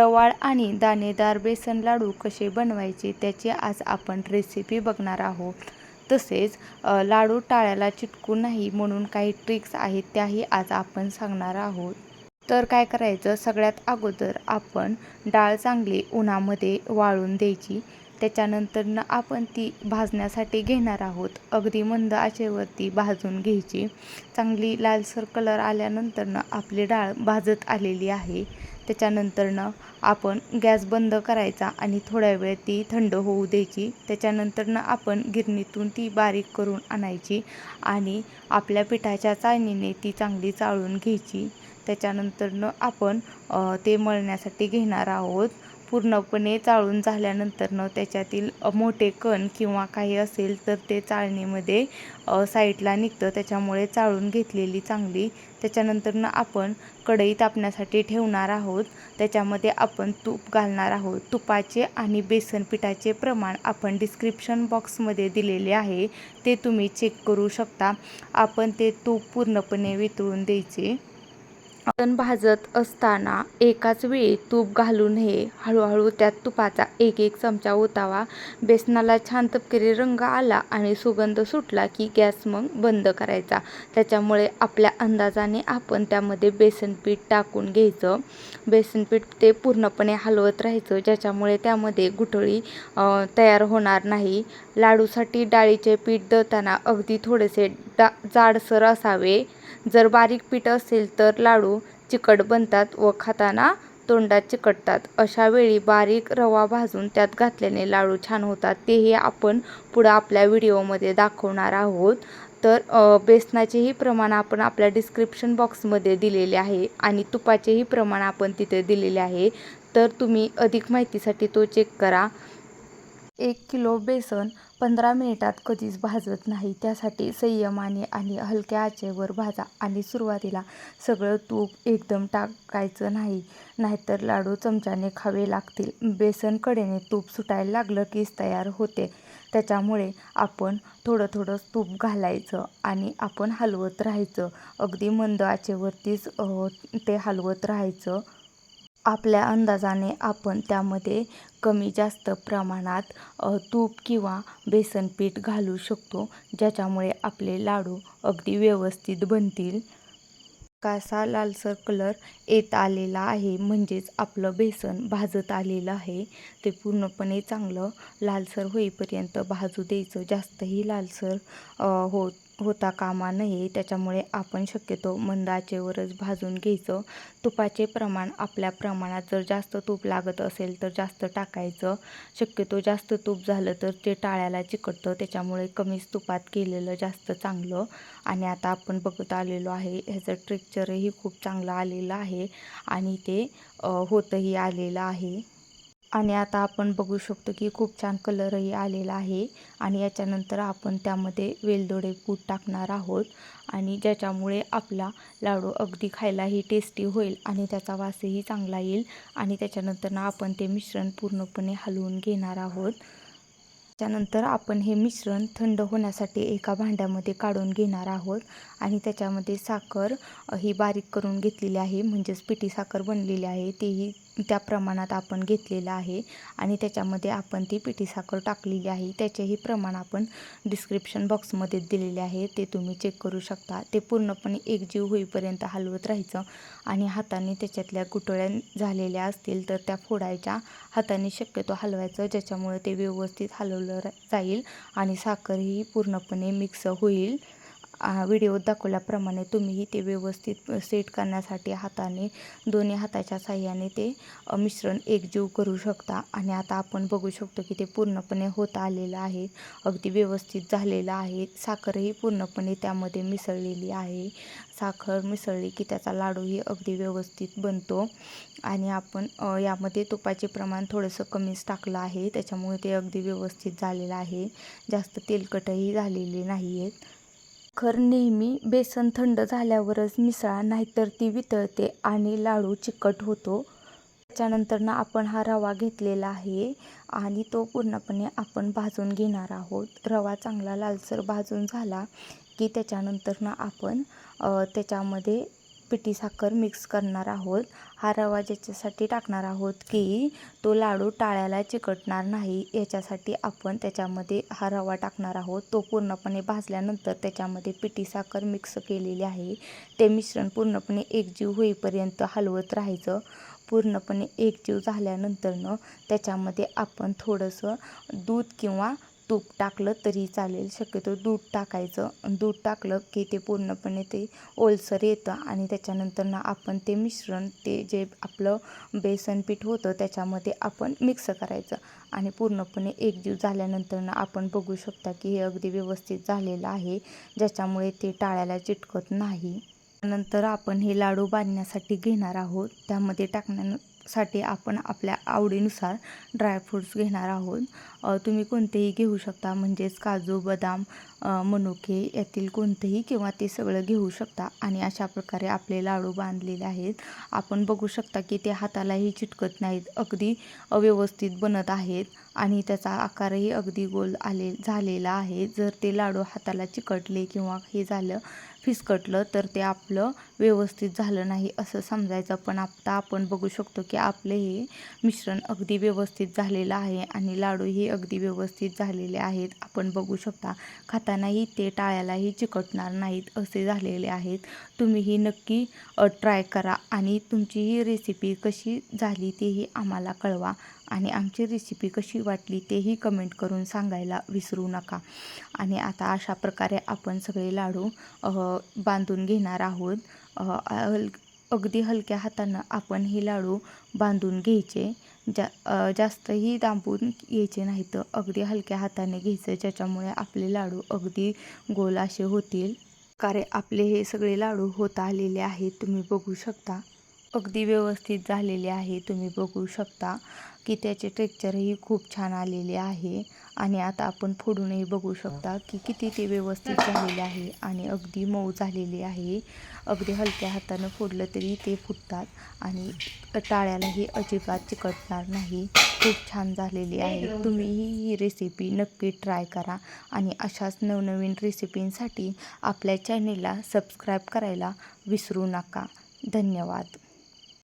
रवाळ आणि दाणेदार बेसन लाडू कसे बनवायचे त्याची आज आपण रेसिपी बघणार आहोत. तसेच लाडू टाळ्याला चिटकू नाही म्हणून काही ट्रिक्स आहेत त्याही आज आपण सांगणार आहोत. तर काय करायचं? सगळ्यात अगोदर आपण डाळ चांगली उन्हामध्ये वाळून द्यायची. त्याच्यानंतरनं आपण ती भाजण्यासाठी घेणार आहोत. अगदी मंद आचेवरती भाजून घ्यायची. चांगली लालसर कलर आल्यानंतरनं आपली डाळ भाजत आलेली आहे. त्याच्यानंतरनं आपण गॅस बंद करायचा आणि थोड्या वेळ ती थंड होऊ द्यायची. त्याच्यानंतरनं आपण गिरणीतून ती बारीक करून आणायची आणि आपल्या पिठाच्या चाळणीने ती चांगली चाळून घ्यायची. त्याच्यानंतरनं आपण ते मळण्यासाठी घेणार आहोत. पूर्णपणे चाळून झाल्यानंतरनं त्याच्यातील मोठे कण किंवा काही असेल तर ते चाळणीमध्ये साईडला निघतं. त्याच्यामुळे चाळून घेतलेली चांगली. त्याच्यानंतरनं आपण कढई तापण्यासाठी ठेवणार आहोत. त्याच्यामध्ये आपण तूप घालणार आहोत. तुपाचे आणि बेसन पिठाचे प्रमाण आपण डिस्क्रिप्शन बॉक्समध्ये दिलेले आहे. ते तुम्ही चेक करू शकता. आपण ते तूप पूर्णपणे वितळून द्यायचे. आपण भाजत असताना एकाच वेळी तूप घालू नये हळूहळू त्यात तुपाचा एक एक चमचा ओतावा. बेसनाला छान तपकिरी रंग आला आणि सुगंध सुटला की गॅस मग बंद करायचा. त्याच्यामुळे आपल्या अंदाजाने आपण त्यामध्ये बेसन पीठ टाकून घ्यायचं. बेसन पीठ ते पूर्णपणे हलवत राहायचं ज्याच्यामुळे त्यामध्ये गुठळी तयार होणार नाही. लाडूसाठी डाळीचे पीठ दळताना अगदी थोडेसे डा जाडसर असावे. जर बारीक पीठ असेल तर लाडू चिकट बनतात व खाताना तोंडात चिकटतात. अशा वेळी बारीक रवा भाजून त्यात घातल्याने लाडू छान होतात. तेही आपण पुढं आपल्या व्हिडिओमध्ये दाखवणार आहोत. तर बेसनाचेही प्रमाण आपण आपल्या डिस्क्रिप्शन बॉक्समध्ये दिलेले आहे आणि तुपाचेही प्रमाण आपण तिथे दिलेले आहे. तर तुम्ही अधिक माहितीसाठी तो चेक करा. एक किलो बेसन पंधरा मिनिटात कधीच भाजत नाही. त्यासाठी संयमाने आणि हलक्या आचेवर भाजा आणि सुरुवातीला सगळं तूप एकदम टाकायचं नाही. नाहीतर लाडू चमच्याने खावे लागतील. बेसन कडेने तूप सुटायला लागलं कीच तयार होते. त्याच्यामुळे आपण थोडं थोडं तूप घालायचं आणि आपण हलवत राहायचं. अगदी मंद आचेवरतीच ते हलवत राहायचं. आपल्या अंदाजाने आपण त्यामध्ये कमी जास्त प्रमाणात तूप किंवा बेसन पीठ घालू शकतो ज्याच्यामुळे आपले लाडू अगदी व्यवस्थित बनतील. कासा लालसर कलर येत आलेला आहे म्हणजेच आपलं बेसन भाजत आलेलं आहे. ते पूर्णपणे चांगलं लालसर होईपर्यंत भाजू द्यायचं. जास्तही लालसर होत होता कामा नये त्याच्यामुळे आपण शक्यतो मंद आचेवरच भाजून घ्यायचं. तुपाचे प्रमाण आपल्या प्रमाणात जर जास्त तूप लागत असेल तर जास्त टाकायचं. शक्यतो जास्त तूप झालं तर ते टाळ्याला चिकटतं त्याच्यामुळे कमीच तुपात केलेलं जास्त चांगलं. आणि आता आपण बघत आलेलो आहे ह्याचं ट्रेक्चरही खूप चांगलं आलेलं आहे आणि ते होतही आलेलं आहे. आणि आता आपण बघू शकतो की खूप छान कलरही आलेला आहे आणि याच्यानंतर आपण त्यामध्ये वेलदोडे पूड टाकणार आहोत. आणि ज्याच्यामुळे आपला लाडू अगदी खायलाही टेस्टी होईल आणि त्याचा वासही चांगला येईल. आणि त्याच्यानंतर आपण ते मिश्रण पूर्णपणे हलवून घेणार आहोत. त्यानंतर आपण हे मिश्रण थंड होण्यासाठी एका भांड्यामध्ये काढून घेणार आहोत. आणि त्याच्यामध्ये साखर ही बारीक करून घेतलेली आहे म्हणजेच पिठी साखर बनलेली आहे तेही त्या प्रमाणात आपण घेतलेलं आहे आणि त्याच्यामध्ये आपण ती पिठी साखर टाकलेली आहे. त्याचेही प्रमाण आपण डिस्क्रिप्शन बॉक्समध्ये दिलेले आहे. ते तुम्ही चेक करू शकता. ते पूर्णपणे एकजीव होईपर्यंत हलवत राहायचं आणि हाताने त्याच्यातल्या गुटळ्या झालेल्या असतील तर त्या फोडायच्या. हाताने शक्यतो हलवायचं ज्याच्यामुळे ते व्यवस्थित हलवलं जाईल आणि साखरही पूर्णपणे मिक्स होईल. व्हिडिओत दाखवल्याप्रमाणे तुम्हीही ते व्यवस्थित सेट करण्यासाठी हाताने दोन्ही हाताच्या साह्याने ते मिश्रण एकजीव करू शकता. आणि आता आपण बघू शकतो की ते पूर्णपणे होत आलेलं आहे. अगदी व्यवस्थित झालेलं आहे. साखरही पूर्णपणे त्यामध्ये मिसळलेली आहे. साखर मिसळली की त्याचा लाडूही अगदी व्यवस्थित बनतो. आणि आपण यामध्ये तुपाचे प्रमाण थोडंसं कमीच टाकलं आहे. त्याच्यामुळे ते अगदी व्यवस्थित झालेलं आहे. जास्त तेलकटही झालेले नाही आहेत साखर नेहमी बेसन थंड झाल्यावरच मिसळा नाहीतर ती वितळते आणि लाडू चिकट होतो. त्याच्यानंतर ना आपण हा रवा घेतलेला आहे आणि तो पूर्णपणे आपण भाजून घेणार आहोत. रवा चांगला लालसर भाजून झाला की त्याच्यानंतर ना आपण त्याच्यामध्ये पिठी साखर मिक्स करणार आहोत. हा रवा ज्याच्यासाठी टाकणार आहोत की तो लाडू टाळ्याला चिकटणार नाही. याच्यासाठी आपण त्याच्यामध्ये हा रवा टाकणार आहोत. तो पूर्णपणे भाजल्यानंतर त्याच्यामध्ये पिठी साखर मिक्स केलेली आहे. ते मिश्रण पूर्णपणे एकजीव होईपर्यंत हलवत राहायचं. पूर्णपणे एकजीव झाल्यानंतरनं त्याच्यामध्ये आपण थोडंसं दूध किंवा तूप टाकलं तरी चालेल. शक्यतो दूध टाकायचं. दूध टाकलं की ते पूर्णपणे ते ओलसर येतं आणि त्याच्यानंतर ना आपण ते मिश्रण ते जे आपलं बेसन पीठ होतं त्याच्यामध्ये आपण मिक्स करायचं आणि पूर्णपणे एकजीव झाल्यानंतरनं आपण बघू शकता की हे अगदी व्यवस्थित झालेलं आहे ज्याच्यामुळे ते टाळ्याला चिटकत नाही. नंतर आपण हे लाडू बांधण्यासाठी घेणार आहोत. त्यामध्ये टाकण्या साठी आपण आपल्या आवडीनुसार ड्रायफ्रूट्स घेणार आहोत. तुम्ही कोणतेही घेऊ शकता म्हणजेच काजू बदाम मनुके यातील कोणतेही किंवा ते सगळं घेऊ शकता आणि अशा प्रकारे आपले लाडू बांधलेले आहेत. आपण बघू शकता की ते हातालाही चिटकत नाहीत अगदी व्यवस्थित बनत आहेत आणि त्याचा आकारही अगदी गोल आले झालेला आहे. जर ते लाडू हाताला चिकटले किंवा हे झालं फिसकटलं तर ते आपलं व्यवस्थित झालं नाही असं समजायचं. पण आता आपण बघू शकतो की आपले हे मिश्रण अगदी व्यवस्थित झालेलं आहे आणि लाडूही अगदी व्यवस्थित झालेले आहेत. आपण बघू शकता खातानाही ते टाळ्यालाही चिकटणार नाहीत असे झालेले आहेत. तुम्हीही नक्की ट्राय करा आणि तुमची ही रेसिपी कशी झाली तेही आम्हाला कळवा. आणि आमची रेसिपी कशी वाटली तेही कमेंट करून सांगायला विसरू नका. आणि आता अशा प्रकारे आपण सगळे लाडू बांधून घेणार आहोत. हल अगदी हलक्या हातानं आपण हे लाडू बांधून घ्यायचे. जा जास्तही दाबून घ्यायचे नाही तर अगदी हलक्या हाताने घ्यायचं ज्याच्यामुळे आपले लाडू अगदी गोल असे होतील. कारण आपले हे सगळे लाडू होत आलेले आहेत तुम्ही बघू शकता. अगदी व्यवस्थित झालेले आहे. तुम्ही बघू शकता की त्याचे टेक्चरही खूप छान आलेले आहे. आणि आता आपण फोडूनही बघू शकता की किती ते व्यवस्थित झालेले आहे आणि अगदी मऊ झालेले आहे. अगदी हलक्या हातानं फोडलं तरी ते फुटतात आणि टाळ्यालाही अजिबात चिकटणार नाही. खूप छान झालेली आहे. तुम्हीही ही रेसिपी नक्की ट्राय करा आणि अशाच नवनवीन रेसिपींसाठी आपल्या चॅनेलला सबस्क्राईब करायला विसरू नका. धन्यवाद.